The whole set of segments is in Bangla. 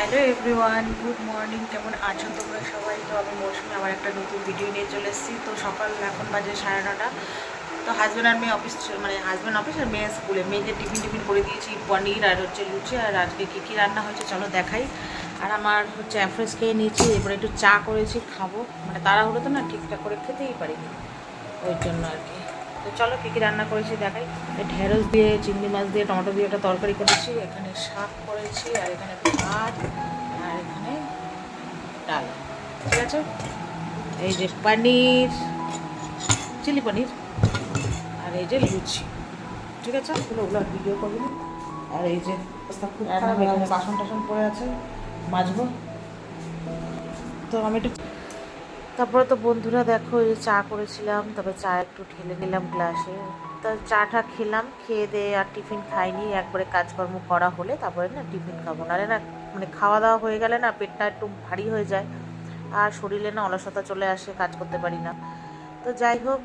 Hello everyone, good morning. কেমন আছো তোমরা সবাই? তো আমি মৌসুমি, আমার একটা নতুন ভিডিও নিয়ে চলে এসেছি। তো সকাল এখন বাজে সাড়ে নটা। তো হাজব্যান্ড আর মেয়ে অফিস মানে হাজব্যান্ড অফিস আর মেয়ে স্কুলে মেয়েদের টিফিন টিফিন করে দিয়েছি, পনির আর হচ্ছে লুচি। আর আজকে কী কী রান্না হয়েছে চলো দেখাই। আর আমার হচ্ছে অ্যাফ্রেস খেয়ে নিয়েছি, এরপরে একটু চা করেছি, খাব। মানে তাড়াহুড়ো তো না, ঠিকঠাক করে খেতেই পারি ওই জন্য আর কি। তো চলো কী কী রান্না করেছি দেখাই। ঢেঁড়স দিয়ে চিংড়ি মাছ দিয়ে টমেটো দিয়ে একটা তরকারি করেছি এখানে শাক করেছি আর এখানে ভাত আর এখানে ডাল। ঠিক আছে? এই যে পনির চিলি পনির আর এই যে লুচি। ঠিক আছে? ওগুলো ওগুলো ভিডিও করবি না। আর এই যে খুব খারাপ এখানে বাসন টাসন পড়ে আছে মাজবো। তো আমি একটু তারপরে তো বন্ধুরা দেখো, এই চা করেছিলাম তবে চা একটু ঢেলে নিলাম গ্লাসে। তা চাটা খেলাম, খেয়ে দিয়ে আর টিফিন খাইনি, একবারে কাজকর্ম করা হলে তারপরে না টিফিন খাব। নাহলে না মানে খাওয়া দাওয়া হয়ে গেলে না পেটটা একটু ভারী হয়ে যায়, আর শরীরে না অলসতা চলে আসে, কাজ করতে পারি না। তো যাই হোক,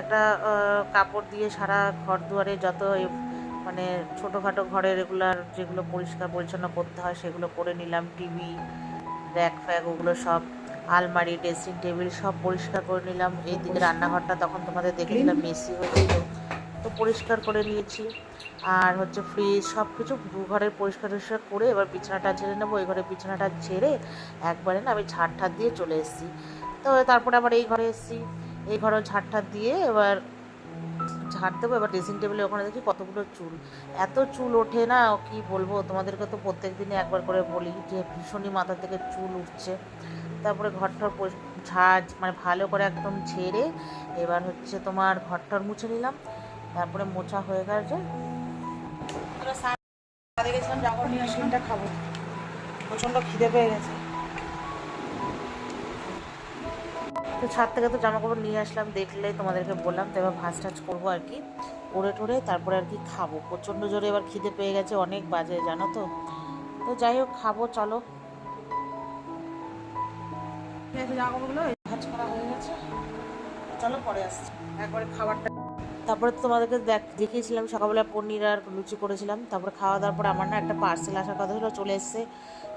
একটা কাপড় দিয়ে সারা ঘর দুয়ারে যত মানে ছোটোখাটো ঘরে রেগুলার যেগুলো পরিষ্কার পরিচ্ছন্ন করতে হয়, সেগুলো করে নিলাম। টিভি র্যাক ফ্যাক ওগুলো সব আলমারি ড্রেসিং টেবিল সব পরিষ্কার করে নিলাম। এইদিকে রান্নাঘরটা তখন তোমাদের দেখেছিলাম মেসি হয়েছিল। তো পরিষ্কার করে নিয়েছি। আর হচ্ছে ফ্রিজ সব কিছু দু ঘরের পরিষ্কার টরিষ্কার করে এবার বিছানাটা ছেড়ে নেব। ওই ঘরে বিছানাটা ছেড়ে একবারে না আমি ঝাড় ঠাট দিয়ে চলে এসেছি। তো তারপরে আবার এই ঘরে এসেছি। এই ঘরে ঝাড় ঠাট দিয়ে এবার ঝাড় দেবো, এবার ড্রেসিং টেবিলে ওখানে দেখি কতগুলো চুল। এত চুল ওঠে না, কি বলব? তোমাদেরকে তো প্রত্যেক দিনে একবার করে বলি যে ভীষণই মাথা থেকে চুল উঠছে। তারপরে ঘরটার ঝাড় মানে ভালো করে একদম ঝেড়ে এবার হচ্ছে তোমার ঘরটার মুছে নিলাম। তারপরে মোছা হয়ে গেছে গেছিলাম খাব প্রচণ্ড খিদে পেয়ে গেছে। তো ছাদ থেকে তো জামা কাপড় নিয়ে আসলাম, দেখলে তোমাদেরকে বললাম, তো এবার ভাজ টাজ করব আর কি। করে টোরে তারপরে আর কি খাব। প্রচণ্ড জোরে এবার খিদে পেয়ে গেছে, অনেক বাজে, জানো তো? তো যাই হোক, খাব, চলো। ভাজ করা হয়ে গেছে। চলো, পরে আসছি। একবারে খাবারটা তারপরে তোমাদেরকে দেখ, দেখিয়েছিলাম, সকালবেলা পনির আর লুচি করেছিলাম। তারপরে খাওয়া দাওয়ার পর আমার না একটা পার্সেল আসার কথা ছিল, চলে এসছে।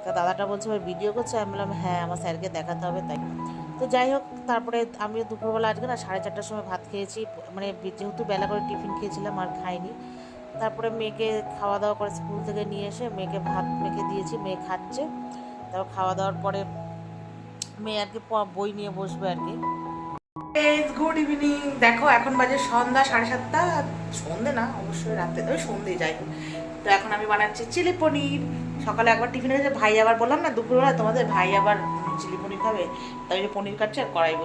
তা দাদাটা বলছে ভিডিও করছে? আমি বললাম হ্যাঁ আমার স্যারকে দেখাতে হবে, তাই। তো যাই হোক, তারপরে আমি দুপুরবেলা আজকে না সাড়ে চারটার সময় ভাত খেয়েছি। মানে যেহেতু বেলা করে টিফিন খেয়েছিলাম, আর খাইনি। তারপরে মেয়েকে খাওয়া দাওয়া করে স্কুল থেকে নিয়ে এসে মেয়েকে ভাত মেখে দিয়েছি, মেয়ে খাচ্ছে। তারপর খাওয়া দাওয়ার পরে মেয়ে আর কি বই নিয়ে বসবে আর কি। গুড ইভিনিং দেখো, এখন বাজে সন্ধ্যা সাড়ে সাতটা। সন্ধে না, অবশ্যই রাতে ওই সন্ধে, যাই তো এখন আমি বানাচ্ছি চিলি পনির। সকালে একবার টিফিনে ভাই আবার বললাম না দুপুরবেলা তোমাদের ভাই আবার চিলি পনির খাবে তাই পনির কাটছে আর কড়াই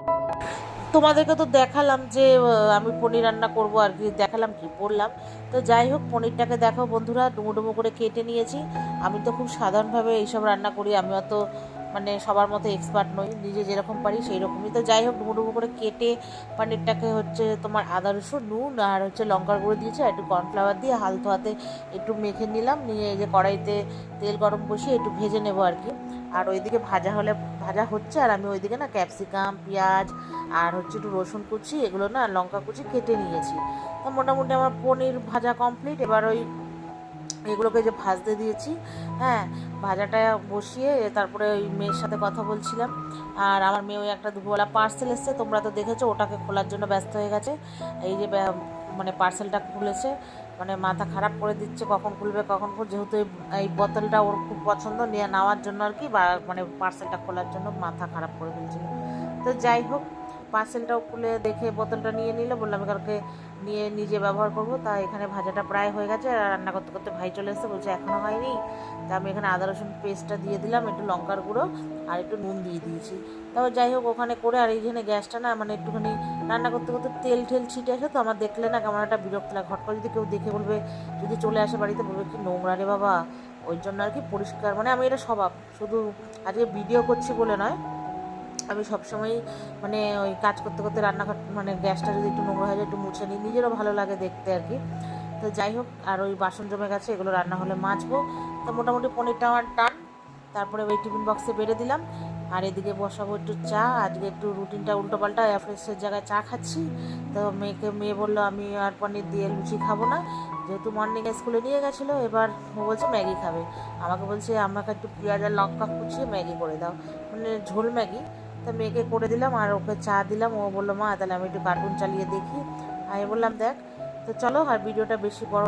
তোমাদেরকে তো দেখালাম যে আমি পনির রান্না করব আর কি, দেখালাম কি বললাম। তো যাই হোক, পনিরটাকে দেখো বন্ধুরা ডুমো ডুমো করে কেটে নিয়েছি। আমি তো খুব সাধারণভাবে এইসব রান্না করি আমি অত মানে সবার মতো এক্সপার্ট নই, নিজে যেরকম পারি সেই রকমই তো যাই হোক ডুমো করে কেটে পনিরটাকে হচ্ছে তোমার আদা, রসুন, নুন আর হচ্ছে লঙ্কার গুঁড়ো দিয়েছি আর একটু কর্নফ্লাওয়ার দিয়ে হালতো হাতে একটু মেখে নিলাম। নিয়ে এই যে কড়াইতে তেল গরম বসিয়ে একটু ভেজে নেব আর কি। আর ওইদিকে ভাজা হলে, ভাজা হচ্ছে আর আমি ওইদিকে না ক্যাপসিকাম পেঁয়াজ আর হচ্ছে একটু রসুন কুচি, এগুলো না লঙ্কা কুচি কেটে নিয়েছি। তো মোটামুটি আমার পনির ভাজা কমপ্লিট এবার ওই এগুলোকে যে ভাজতে দিয়েছি হ্যাঁ ভাজাটা বসিয়ে তারপরে ওই মেয়ের সাথে কথা বলছিলাম। আর আমার মেয়ে ওই একটা দুপুরবেলা পার্সেল এসছে, তোমরা তো দেখেছ, ওটাকে খোলার জন্য ব্যস্ত হয়ে গেছে। এই যে মানে পার্সেলটা খুলেছে মানে মাথা খারাপ করে দিচ্ছে, কখন খুলবে কখন খুলবে, যেহেতু এই- বোতলটা ওর খুব পছন্দ, নিয়ে নেওয়ার জন্য আর কি মানে পার্সেলটা খোলার জন্য মাথা খারাপ করে ফেলছিল। তো যাই হোক পার্সেলটাও খুলে দেখে বোতলটা নিয়ে নিলে, বললাম কালকে নিয়ে নিজে ব্যবহার করব। তা এখানে ভাজাটা প্রায় হয়ে গেছে আর রান্না করতে করতে ভাই চলে এসেছে, বলছে এখনও হয়নি। তা আমি এখানে আদা, রসুন পেস্টটা দিয়ে দিলাম, একটু লঙ্কার গুঁড়ো আর একটু নুন দিয়ে দিয়েছি। তারপর যাই হোক, ওখানে করে আর এইখানে গ্যাসটা না মানে একটুখানি রান্না করতে করতে তেল ঠেল ছিটে আসে, তো আমার দেখলে না কেমন একটা বিরক্ত লাগে। ঘট করে যদি কেউ দেখে বলবে, যদি চলে আসে বাড়িতে, বলবে, কি নোংরা রে বাবা। ওই জন্য আর কি পরিষ্কার মানে আমি এটা স্বভাব। শুধু আজকে ভিডিও করছি বলে নয় আমি সবসময়ই মানে ওই কাজ করতে করতে রান্নাঘর মানে গ্যাসটা যদি একটু নোংরা হয়ে যায়, একটু মুছে নিই। নিজেরও ভালো লাগে দেখতে আর কি। তো যাই হোক, আর ওই বাসন জমে গেছে, এগুলো রান্না হলে মাজবো। তো মোটামুটি পনিরটা আমার টান। তারপরে ওই টিফিন বক্সে বেড়ে দিলাম। আর এদিকে বসাবো একটু চা। আজকে একটু রুটিনটা উল্টোপাল্টা ফ্রেশের জায়গায় চা খাচ্ছি। তো মেয়েকে, মেয়ে বলল, আমি আর পনির দিয়ে লুচি খাব না। যেহেতু মর্নিংয়ে স্কুলে নিয়ে গেছিল, এবার ও বলছে, ম্যাগি খাবে। আমাকে বলছে, আমাকে একটু পেঁয়াজ আর লঙ্কা কুচিয়ে ম্যাগি করে দাও। মানে ঝোল ম্যাগি। তা মেয়েকে করে দিলাম আর ওকে চা দিলাম। ও বলল, মা, তাহলে আমি একটু কার্টুন চালিয়ে দেখি। আমি বললাম, দেখ। তো চলো, আর ভিডিওটা বেশি বড়